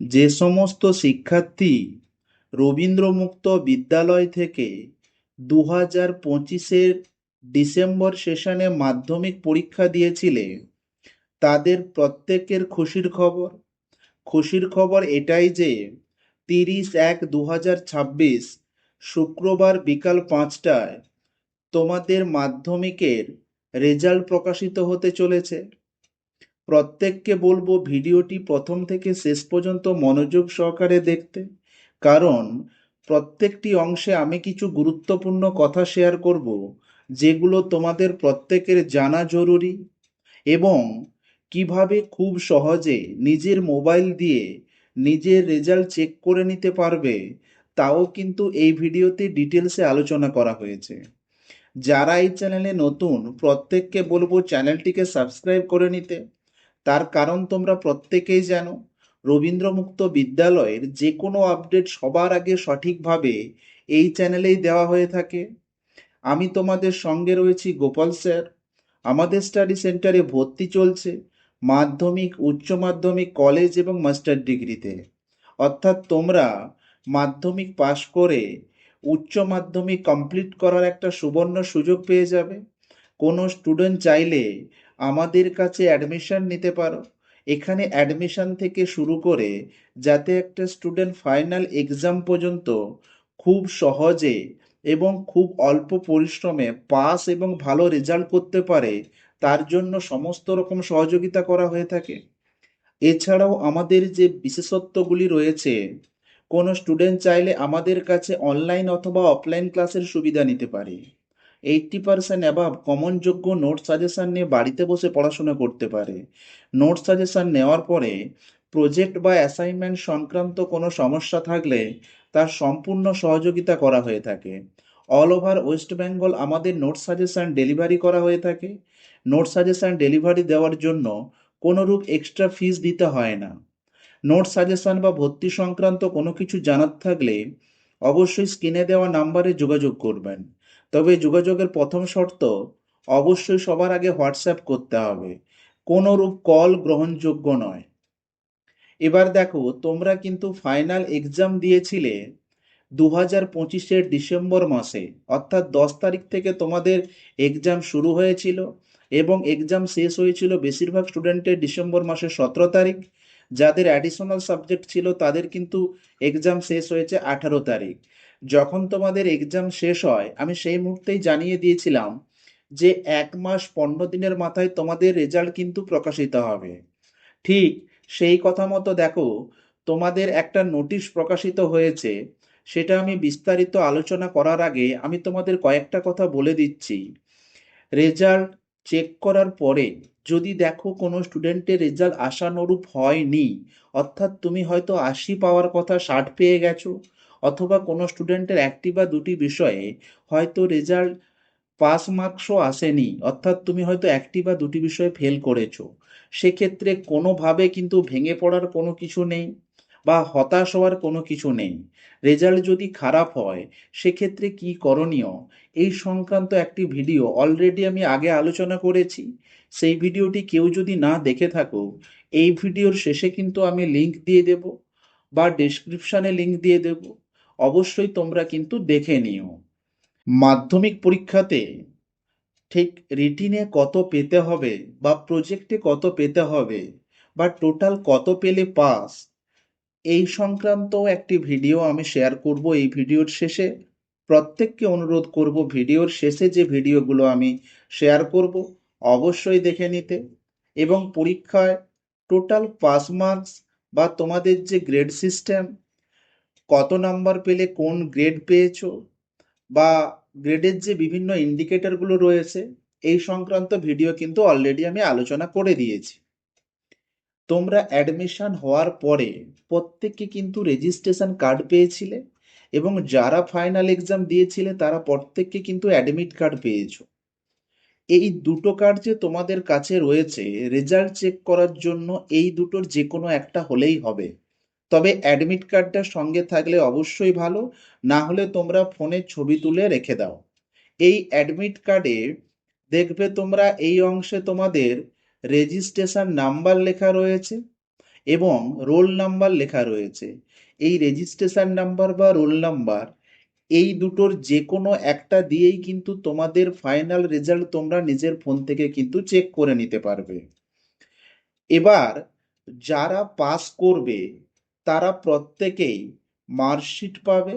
যে সমস্ত শিক্ষার্থী রবীন্দ্রমুক্ত বিদ্যালয় থেকে দু হাজার পঁচিশের ডিসেম্বর সেশনে মাধ্যমিক পরীক্ষা দিয়েছিলে, তাদের প্রত্যেকের খুশির খবর? খুশির খবর এটাই যে তিরিশ এক দু হাজার ছাব্বিশ শুক্রবার বিকাল পাঁচটায় তোমাদের মাধ্যমিকের রেজাল্ট প্রকাশিত হতে চলেছে। প্রত্যেককে বলব ভিডিওটি প্রথম থেকে শেষ পর্যন্ত মনোযোগ সহকারে দেখতে। কারণ প্রত্যেকটি অংশে আমি কিছু গুরুত্বপূর্ণ কথা শেয়ার করব, যেগুলো তোমাদের প্রত্যেকের জানা জরুরি এবং কীভাবে খুব সহজে নিজের মোবাইল দিয়ে নিজের রেজাল্ট চেক করে নিতে পারবে, তাও কিন্তু এই ভিডিওতে ডিটেলসে আলোচনা করা হয়েছে। যারা এই চ্যানেলে নতুন, প্রত্যেককে বলব চ্যানেলটিকে সাবস্ক্রাইব করে নিতে। তার কারণ তোমরা প্রত্যেকেই জানো, রবীন্দ্রমুক্ত বিদ্যালয়ের যে কোনো আপডেট সবার আগে সঠিকভাবে এই চ্যানেলেই দেওয়া হয়ে থাকে। আমি তোমাদের সঙ্গে রয়েছি গোপাল স্যার। আমাদের স্টাডি সেন্টারে ভর্তি চলছে মাধ্যমিক, উচ্চ মাধ্যমিক, কলেজ এবং মাস্টার ডিগ্রিতে। অর্থাৎ তোমরা মাধ্যমিক পাশ করে উচ্চ মাধ্যমিক কমপ্লিট করার একটা সুবর্ণ সুযোগ পেয়ে যাবে। কোনো স্টুডেন্ট চাইলে আমাদের কাছে অ্যাডমিশন নিতে পারো। এখানে অ্যাডমিশন থেকে শুরু করে যাতে একটা স্টুডেন্ট ফাইনাল এক্সাম পর্যন্ত খুব সহজে এবং খুব অল্প পরিশ্রমে পাস এবং ভালো রেজাল্ট করতে পারে, তার জন্য সমস্ত রকম সহযোগিতা করা হয়ে থাকে। এছাড়াও আমাদের যে বিশেষত্বগুলি রয়েছে, কোনো স্টুডেন্ট চাইলে আমাদের কাছে অনলাইন অথবা অফলাইন ক্লাসের সুবিধা নিতে পারে। এইটটি পার্সেন্ট অ্যাবাভ কমনযোগ্য নোট সাজেশান নিয়ে বাড়িতে বসে পড়াশোনা করতে পারে। নোট সাজেশান নেওয়ার পরে প্রজেক্ট বা অ্যাসাইনমেন্ট সংক্রান্ত কোনো সমস্যা থাকলে তার সম্পূর্ণ সহযোগিতা করা হয়ে থাকে। অল ওভার ওয়েস্ট বেঙ্গল আমাদের নোট সাজেশান ডেলিভারি করা হয়ে থাকে। নোট সাজেশান ডেলিভারি দেওয়ার জন্য কোনোরূপ এক্সট্রা ফিস দিতে হয় না। নোট সাজেশন বা ভর্তি সংক্রান্ত কোনো কিছু জানার থাকলে অবশ্যই স্ক্রিনে দেওয়া নাম্বারে যোগাযোগ করবেন। তবে যোগাযোগের প্রথম শর্ত, অবশ্যই সবার আগে হোয়াটসঅ্যাপ করতে হবে। কোনো রূপ কল গ্রহণযোগ্য নয়। এবার দেখো, তোমরা কিন্তু ফাইনাল এক্সাম দিয়েছিলে দু হাজার পঁচিশের ডিসেম্বর মাসে, অর্থাৎ দশ তারিখ থেকে তোমাদের এক্সাম শুরু হয়েছিল এবং এক্সাম শেষ হয়েছিল বেশিরভাগ স্টুডেন্টের ডিসেম্বর মাসের সতেরো তারিখ। যাদের অ্যাডিশনাল সাবজেক্ট ছিল তাদের কিন্তু এক্সাম শেষ হয়েছে আঠারো তারিখ। যখন তোমাদের এক্সাম শেষ হয়, আমি সেই মুহূর্তেই জানিয়ে দিয়েছিলাম যে এক মাস পনেরো দিনের মাথায় তোমাদের রেজাল্ট কিন্তু প্রকাশিত হবে। ঠিক সেই কথা মতো দেখো, তোমাদের একটা নোটিশ প্রকাশিত হয়েছে, সেটা আমি বিস্তারিত আলোচনা করার আগে আমি তোমাদের কয়েকটা কথা বলে দিচ্ছি। রেজাল্ট চেক করার পরে যদি দেখো কোনো স্টুডেন্টের রেজাল্ট আশানুরূপ হয়নি, অর্থাৎ তুমি হয়তো আশি পাওয়ার কথা ষাট পেয়ে গেছো, অথবা কোনো স্টুডেন্টের একটি বা দুটি বিষয়ে হয়তো রেজাল্ট পাস মার্কসও আসেনি, অর্থাৎ তুমি হয়তো একটি বা দুটি বিষয়ে ফেল করেছ। সেক্ষেত্রে কোনোভাবে কিন্তু ভেঙে পড়ার কোনো কিছু নেই। বা হতাশ হওয়ার কোনো কিছু নেই। রেজাল্ট যদি খারাপ হয়, সেক্ষেত্রে কি করণীয়? এই সংক্রান্ত একটি ভিডিও অলরেডি আমি আগে আলোচনা করেছি। সেই ভিডিওটি কেউ যদি না দেখে থাকো এই ভিডিওর শেষে কিন্তু আমি লিংক দিয়ে দেব বা ডেসক্রিপশানে লিংক দিয়ে দেব। অবশ্যই তোমরা কিন্তু দেখে নিও। মাধ্যমিক পরীক্ষাতে ঠিক রিটিনে কত পেতে হবে বা প্রজেক্টে কত পেতে হবে বা টোটাল কত পেলে পাস এই সংক্রান্ত একটি ভিডিও আমি শেয়ার করব এই ভিডিওর শেষে। প্রত্যেককে অনুরোধ করব ভিডিওর শেষে যে ভিডিওগুলো আমি শেয়ার করব, অবশ্যই দেখে নিতে এবং পরীক্ষায় টোটাল পাস মার্কস বা তোমাদের যে গ্রেড সিস্টেম কত নাম্বার পেলে কোন গ্রেড পেয়েছ বা গ্রেডের যে বিভিন্ন ইন্ডিকেটরগুলো রয়েছে, এই সংক্রান্ত ভিডিও কিন্তু অলরেডি আমি আলোচনা করে দিয়েছি। তোমরা অ্যাডমিশন হওয়ার পরে প্রত্যেককে কিন্তু রেজিস্ট্রেশন কার্ড পেয়েছিলে এবং যারা ফাইনাল এক্সাম দিয়েছিলে তারা প্রত্যেককে কিন্তু অ্যাডমিট কার্ড পেয়েছ। এই দুটো কার্ড যে তোমাদের কাছে রয়েছে রেজাল্ট চেক করার জন্য এই দুটোর যে কোনো একটা হলেই হবে। তবে অ্যাডমিট কার্ডটা সঙ্গে থাকলে অবশ্যই ভালো, না হলে তোমরা ফোনে ছবি তুলে রেখে দাও। এই অ্যাডমিট কার্ডে দেখবে তোমরা এই অংশে তোমাদের রেজিস্ট্রেশন নাম্বার লেখা রয়েছে এবং রোল নাম্বার লেখা রয়েছে। এই রেজিস্ট্রেশন নাম্বার বা রোল নাম্বার এই দুটোর যে কোনো একটা দিয়েই কিন্তু তোমাদের ফাইনাল রেজাল্ট তোমরা নিজের ফোন থেকে কিন্তু চেক করে নিতে পারবে। এবার যারা পাস করবে, তারা প্রত্যেকেই মার্কশিট পাবে,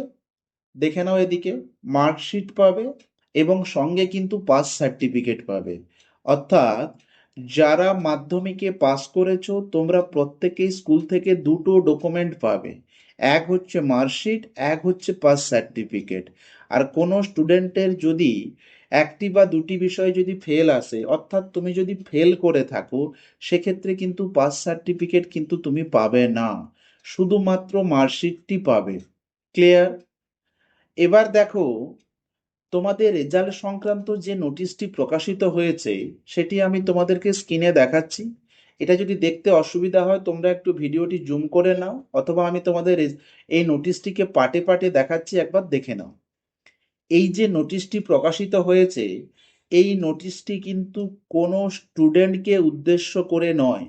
দেখে নাও এদিকে মার্কশিট পাবে এবং সঙ্গে কিন্তু পাস সার্টিফিকেট পাবে। অর্থাৎ যারা মাধ্যমিকে পাস করেছ, তোমরা প্রত্যেকেই স্কুল থেকে দুটো ডকুমেন্ট পাবে। এক হচ্ছে মার্কশিট এক হচ্ছে পাস সার্টিফিকেট আর কোনো স্টুডেন্টের যদি একটি বা দুটি বিষয়ে যদি ফেল আসে, অর্থাৎ তুমি যদি ফেল করে থাকো, সেক্ষেত্রে কিন্তু পাস সার্টিফিকেট কিন্তু তুমি পাবে না। শুধুমাত্র মার্কশিটটি পাবে। ক্লিয়ার এবার দেখো তোমাদের রেজাল্ট সংক্রান্ত যে নোটিশটি প্রকাশিত হয়েছে, সেটি আমি তোমাদেরকে স্ক্রিনে দেখাচ্ছি। এটা যদি দেখতে অসুবিধা হয়, তোমরা একটু ভিডিওটি জুম করে নাও, অথবা আমি তোমাদের এই নোটিশটিকে পাটে পাটে দেখাচ্ছি, একবার দেখে নাও। এই যে নোটিশটি প্রকাশিত হয়েছে, এই নোটিশটি কিন্তু কোনো স্টুডেন্টকে উদ্দেশ্য করে নয়।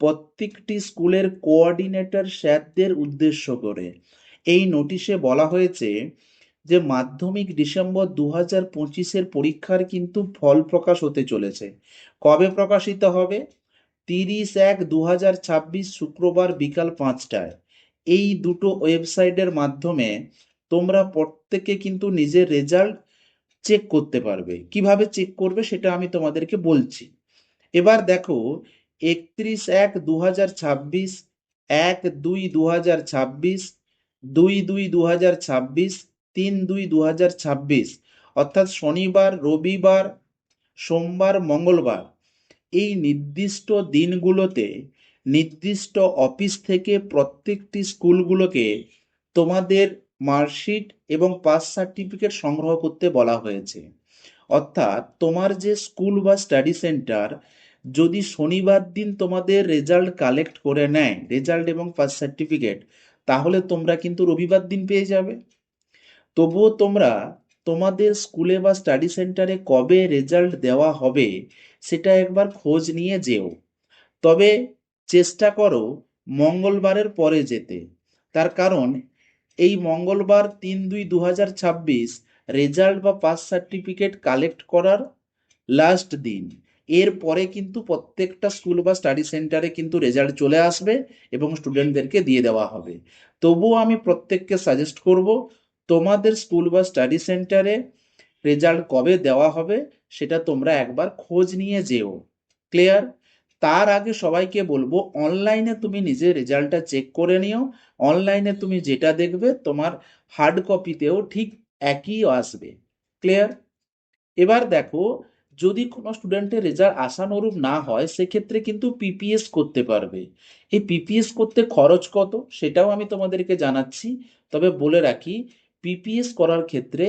প্রত্যেকটি স্কুলের কোঅর্ডিনেটর স্যারদের উদ্দেশ্য করে। এই নোটিশে বলা হয়েছে যে মাধ্যমিক ডিসেম্বর দু হাজার পঁচিশের পরীক্ষার কিন্তু ফল প্রকাশ হতে চলেছে। কবে প্রকাশিত হবে? তিরিশ এক দু হাজার ছাব্বিশ শুক্রবার বিকাল পাঁচটায়। এই দুটো ওয়েবসাইটের মাধ্যমে তোমরা প্রত্যেকে কিন্তু নিজের রেজাল্ট চেক করতে পারবে। কীভাবে চেক করবে সেটা আমি তোমাদেরকে বলছি। এবার দেখো, একত্রিশ এক দু হাজার ছাব্বিশ, এক দুই দু হাজার ছাব্বিশ দুই দুই দু হাজার ছাব্বিশ তিন দুই দু অর্থাৎ শনিবার, রবিবার, সোমবার, মঙ্গলবার, এই নির্দিষ্ট দিনগুলোতে নির্দিষ্ট অফিস থেকে প্রত্যেকটি স্কুলগুলোকে তোমাদের মার্কশিট এবং পাস সার্টিফিকেট সংগ্রহ করতে বলা হয়েছে। অর্থাৎ তোমার যে স্কুল বা স্টাডি সেন্টার, যদি শনিবার দিন তোমাদের রেজাল্ট কালেক্ট করে নেয়, রেজাল্ট এবং পাস সার্টিফিকেট, তাহলে তোমরা কিন্তু রবিবার দিন পেয়ে যাবে। তবুও তোমরা তোমাদের স্কুলে বা স্টাডি সেন্টারে কবে রেজাল্ট দেওয়া হবে সেটা একবার খোঁজ নিয়ে যেও। তবে চেষ্টা করো মঙ্গলবারের পরে যেতে। তার কারণ, এই মঙ্গলবার তিন দুই দু হাজার ছাব্বিশ রেজাল্ট বা পাস সার্টিফিকেট কালেক্ট করার লাস্ট দিন। এর পরে কিন্তু প্রত্যেকটা স্কুল বা স্টাডি সেন্টারে কিন্তু রেজাল্ট চলে আসবে এবং স্টুডেন্টদেরকে দিয়ে দেওয়া হবে। তবুও আমি প্রত্যেককে সাজেস্ট করব তোমাদের স্কুল বা স্টাডি সেন্টারে রেজাল্ট কবে দেওয়া হবে সেটা তোমরা একবার খোঁজ নিয়ে যেও। ক্লিয়ার তার আগে সবাইকে বলব অনলাইনে তুমি নিজের রেজাল্টটা চেক করে নিও। অনলাইনে তুমি যেটা দেখবে, তোমার হার্ড কপিতেও ঠিক একই আসবে। ক্লিয়ার এবার দেখো, যদি কোনো স্টুডেন্টের রেজাল্ট আশানুরূপ না হয়, সেক্ষেত্রে কিন্তু পিপিএস করতে পারবে। এই পিপিএস করতে খরচ কত, সেটাও আমি তোমাদেরকে জানাচ্ছি। তবে বলে রাখি পিপিএস করার ক্ষেত্রে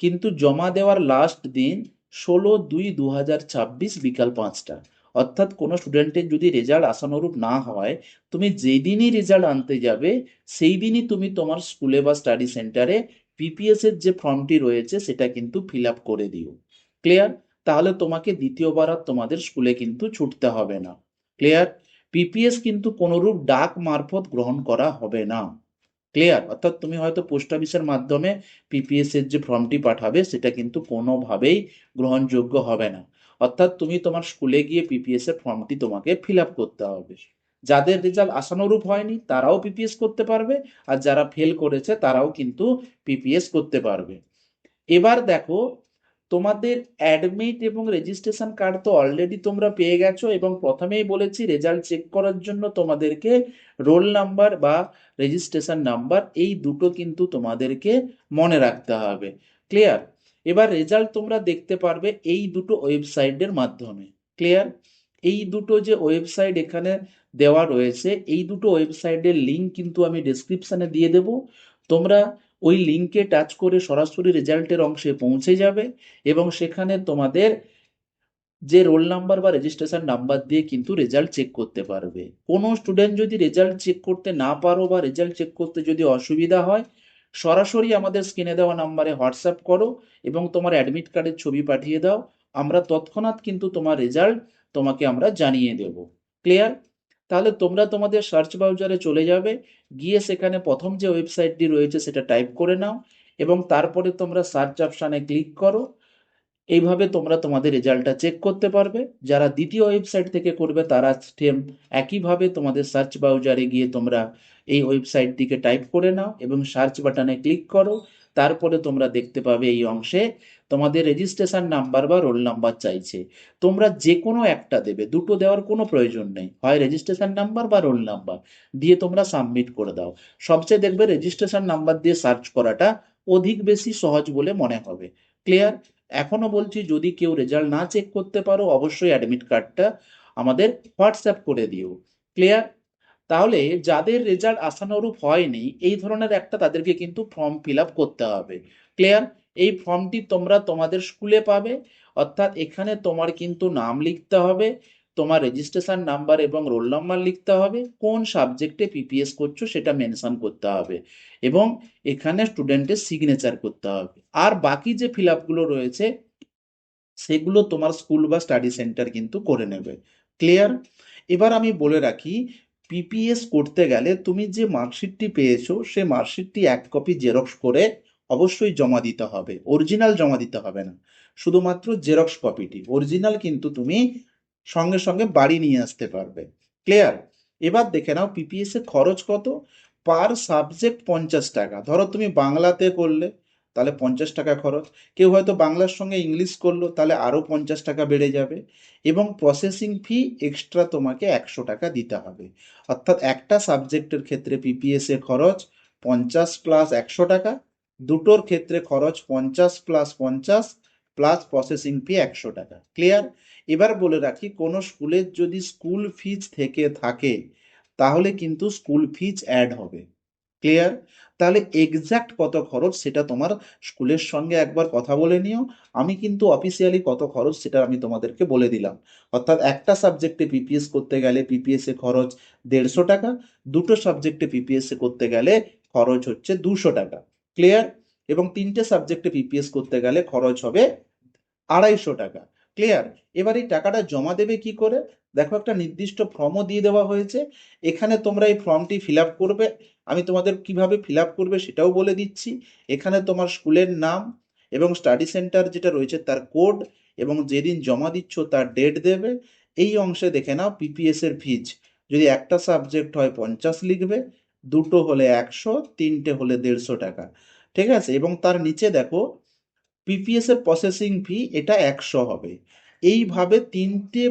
কিন্তু জমা দেওয়ার লাস্ট দিন ষোলো দুই দু হাজার ছাব্বিশ বিকাল পাঁচটা। অর্থাৎ কোনো স্টুডেন্টের যদি রেজাল্ট আশানুরূপ না হয়, তুমি যেদিনই রেজাল্ট আনতে যাবে, সেই দিনই তুমি তোমার স্কুলে বা স্টাডি সেন্টারে পিপিএস এর যে ফর্মটি রয়েছে, সেটা কিন্তু ফিল আপ করে দিও। ক্লিয়ার তাহলে তোমাকে দ্বিতীয়বার আর তোমাদের স্কুলে কিন্তু ছুটতে হবে না। ক্লিয়ার পিপিএস কিন্তু কোনোরূপ ডাক মারফত গ্রহণ করা হবে না। ক্লিয়ার অর্থাৎ তুমি হয়তো পোস্ট অফিসের মাধ্যমে পিপিএস এর যে ফর্মটি পাঠাবে, সেটা কিন্তু কোনোভাবেই গ্রহণযোগ্য হবে না। অর্থাৎ তুমি তোমার স্কুলে গিয়ে পিপিএস এর ফর্মটি তোমাকে ফিল করতে হবে। যাদের রেজাল্ট আশানুরূপ হয়নি, তারাও পিপিএস করতে পারবে, আর যারা ফেল করেছে, তারাও কিন্তু পিপিএস করতে পারবে। এবার দেখো তোমাদের অ্যাডমিট এবং রেজিস্ট্রেশন কার্ড তো অলরেডি তোমরা পেয়ে গেছো এবং প্রথমেই বলেছি রেজাল্ট চেক করার জন্য তোমাদেরকে রোল নাম্বার বা রেজিস্ট্রেশন নাম্বার এই দুটো কিন্তু তোমাদেরকে মনে রাখতে হবে। ক্লিয়ার এবার রেজাল্ট তোমরা দেখতে পারবে এই দুটো ওয়েবসাইটের মাধ্যমে। ক্লিয়ার এই দুটো যে ওয়েবসাইট এখানে দেওয়া রয়েছে, এই দুটো ওয়েবসাইটের লিঙ্ক কিন্তু আমি ডেসক্রিপশনে দিয়ে দেব। তোমরা ওই লিঙ্কে টাচ করে সরাসরি রেজাল্টের অংশে পৌঁছে যাবে এবং সেখানে তোমাদের যে রোল নাম্বার বা রেজিস্ট্রেশন নাম্বার দিয়ে কিন্তু রেজাল্ট চেক করতে পারবে। কোনো স্টুডেন্ট যদি রেজাল্ট চেক করতে না পারো বা রেজাল্ট চেক করতে যদি অসুবিধা হয়, সরাসরি আমাদের স্ক্রিনে দেওয়া নাম্বারে হোয়াটসঅ্যাপ করো এবং তোমার অ্যাডমিট কার্ডের ছবি পাঠিয়ে দাও। আমরা তৎক্ষণাৎ কিন্তু তোমার রেজাল্ট তোমাকে আমরা জানিয়ে দেব। ক্লিয়ার তাহলে তোমরা তোমাদের সার্চ ব্রাউজারে চলে যাবে, গিয়ে সেখানে প্রথম যে ওয়েবসাইটটি রয়েছে সেটা টাইপ করে নাও এবং তারপরে তোমরা সার্চ অপশানে ক্লিক করো। এইভাবে তোমরা তোমাদের রেজাল্টটা চেক করতে পারবে। যারা দ্বিতীয় ওয়েবসাইট থেকে করবে, তারা সেম একইভাবে তোমাদের সার্চ ব্রাউজারে গিয়ে তোমরা এই ওয়েবসাইটটিকে টাইপ করে নাও এবং সার্চ বাটনে ক্লিক করো। তারপরে তোমরা দেখতে পাবে এই অংশে তোমাদের রেজিস্ট্রেশন নাম্বার বা রোল নাম্বার চাইছে। তোমরা যে কোনো একটা দেবে, দুটো দেওয়ার কোনো প্রয়োজন নেই। হয় রেজিস্ট্রেশন নাম্বার বা রোল নাম্বার দিয়ে তোমরা সাবমিট করে দাও। সবচেয়ে দেখবে রেজিস্ট্রেশন নাম্বার দিয়ে সার্চ করাটা অধিক বেশি সহজ বলে মনে হবে। ক্লিয়ার এখনও বলছি, যদি কেউ রেজাল্ট না চেক করতে পারো, অবশ্যই অ্যাডমিট কার্ডটা আমাদের হোয়াটসঅ্যাপ করে দিও। ক্লিয়ার তাহলে যাদের রেজাল্ট আশানুরূপ হয়নি, এই ধরনের একটা তাদেরকে কিন্তু ফর্ম ফিল করতে হবে। ক্লিয়ার এই ফর্মটি তোমরা তোমাদের স্কুলে পাবে, অর্থাৎ এখানে তোমার কিন্তু নাম লিখতে হবে, তোমার রেজিস্ট্রেশন নাম্বার এবং রোল নাম্বার লিখতে হবে, কোন সাবজেক্টে পিপিএস করছ সেটা মেনশন করতে হবে এবং এখানে স্টুডেন্টের সিগনেচার করতে হবে। আর বাকি যে ফিল আপগুলো রয়েছে, সেগুলো তোমার স্কুল বা স্টাডি সেন্টার কিন্তু করে নেবে। ক্লিয়ার এবার আমি বলে রাখি পিপিএস করতে গেলে তুমি যে মার্কশিটটি পেয়েছ সে মার্কশিটটি এক কপি জেরক্স করে অবশ্যই জমা দিতে হবে। অরিজিনাল জমা দিতে হবে না। শুধুমাত্র জেরক্স কপিটি অরিজিনাল কিন্তু তুমি সঙ্গে সঙ্গে বাড়ি নিয়ে আসতে পারবে। ক্লিয়ার এবার দেখে নাও পিপিএস এর খরচ কত? পার সাবজেক্ট পঞ্চাশ টাকা। ধরো তুমি বাংলাতে করলে তাহলে পঞ্চাশ টাকা খরচ। কেউ হয়তো বাংলার সঙ্গে ইংলিশ করল, তাহলে আরও পঞ্চাশ টাকা বেড়ে যাবে। এবং প্রসেসিং ফি এক্সট্রা তোমাকে একশো টাকা দিতে হবে। অর্থাৎ একটা সাবজেক্টের ক্ষেত্রে পিপিএস এর খরচ পঞ্চাশ প্লাস একশো টাকা, দুটোর ক্ষেত্রে খরচ পঞ্চাশ প্লাস পঞ্চাশ প্লাস প্রসেসিং ফি একশো টাকা। ক্লিয়ার এবার বলে রাখি, কোনো স্কুলের যদি স্কুল ফিজ থেকে থাকে, তাহলে কিন্তু স্কুল ফিজ অ্যাড হবে। ক্লিয়ার তাহলে এক্স্যাক্ট কত খরচ সেটা তোমার স্কুলের সঙ্গে একবার কথা বলে নিও। আমি কিন্তু অফিসিয়ালি কত খরচ সেটা আমি তোমাদেরকে বলে দিলাম। অর্থাৎ একটা সাবজেক্টে পিপিএস করতে গেলে পিপিএস খরচ দেড়শো টাকা, দুটো সাবজেক্টে পিপিএস করতে গেলে খরচ হচ্ছে দুশো টাকা। ক্লিয়ার এবং তিনটে সাবজেক্টে পিপিএস করতে গেলে খরচ হবে আড়াইশো টাকা। ক্লিয়ার এবার এই টাকাটা জমা দেবে কি করে? দেখো একটা নির্দিষ্ট ফর্মও দিয়ে দেওয়া হয়েছে। এখানে তোমরা এই ফর্মটি ফিল করবে। আমি তোমাদের কীভাবে ফিল করবে সেটাও বলে দিচ্ছি। এখানে তোমার স্কুলের নাম এবং স্টাডি সেন্টার যেটা রয়েছে তার কোড এবং যেদিন জমা দিচ্ছ তার ডেট দেবে। এই অংশে দেখে নাও পিপিএস এর ফিজ যদি একটা সাবজেক্ট হয় পঞ্চাশ লিখবে, দুটো হলে একশো, তিনটে হলে দেড়শো টাকা। ঠিক আছে? এবং তার নিচে দেখো পিপিএস এর প্রসেসিং ফি এটা একশো হবে। এইভাবে তিনটে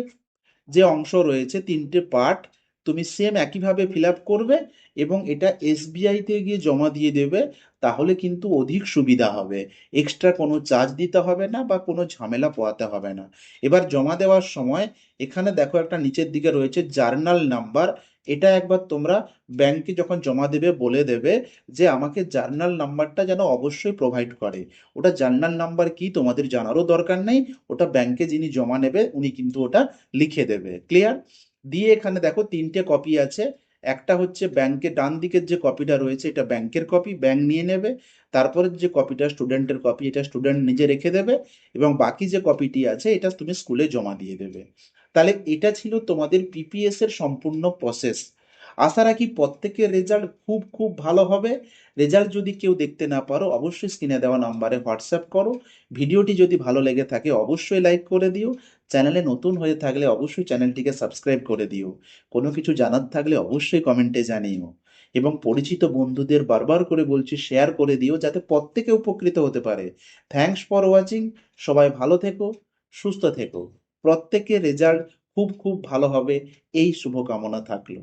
যে অংশ রয়েছে, তিনটে পার্ট তুমি সেম একইভাবে ফিল করবে এবং এটা এসবিআইতে গিয়ে জমা দিয়ে দেবে, তাহলে কিন্তু অধিক সুবিধা হবে। এক্সট্রা কোনো চার্জ দিতে হবে না বা কোনো ঝামেলা পোয়াতে হবে না। এবার জমা দেওয়ার সময়, এখানে দেখো একটা নিচের দিকে রয়েছে জার্নাল নাম্বার এটা একবার তোমরা ব্যাংকে যখন জমা দেবে, বলে দেবে যে আমাকে জার্নাল নাম্বারটা যেন অবশ্যই প্রোভাইড করে। ওটা জার্নাল নাম্বার কি তোমাদের জানারও দরকার নেই, ওটা ব্যাংকে যিনি জমা নেবে, উনি কিন্তু ওটা লিখে দেবে। ক্লিয়ার দিয়ে এখানে দেখো তিনটে কপি আছে। একটা হচ্ছে ব্যাংকের ডান দিকের যে কপিটা রয়েছে, এটা ব্যাংকের কপি ব্যাংক নিয়ে নেবে। তারপরে যে কপিটা স্টুডেন্টের কপি এটা স্টুডেন্ট নিজে রেখে দেবে এবং বাকি যে কপিটি আছে, এটা তুমি স্কুলে জমা দিয়ে দেবে। তাহলে এটা ছিল তোমাদের পিপিএস এর সম্পূর্ণ প্রসেস আশা রাখি প্রত্যেকের রেজাল্ট খুব খুব ভালো হবে। রেজাল্ট যদি কেউ দেখতে না পারো, অবশ্যই স্ক্রিনে দেওয়া নাম্বারে হোয়াটসঅ্যাপ করো। ভিডিওটি যদি ভালো লেগে থাকে, অবশ্যই লাইক করে দিও। চ্যানেলে নতুন হয়ে থাকলে অবশ্যই চ্যানেলটিকে সাবস্ক্রাইব করে দিও। কোনো কিছু জানার থাকলে অবশ্যই কমেন্টে জানিও। এবং পরিচিত বন্ধুদের বারবার করে বলছি শেয়ার করে দিও, যাতে প্রত্যেকে উপকৃত হতে পারে। থ্যাঙ্কস ফর ওয়াচিং সবাই ভালো থেকো, সুস্থ থেকো। প্রত্যেকের রেজাল্ট খুব খুব ভালো হবে। এই শুভকামনা থাকল।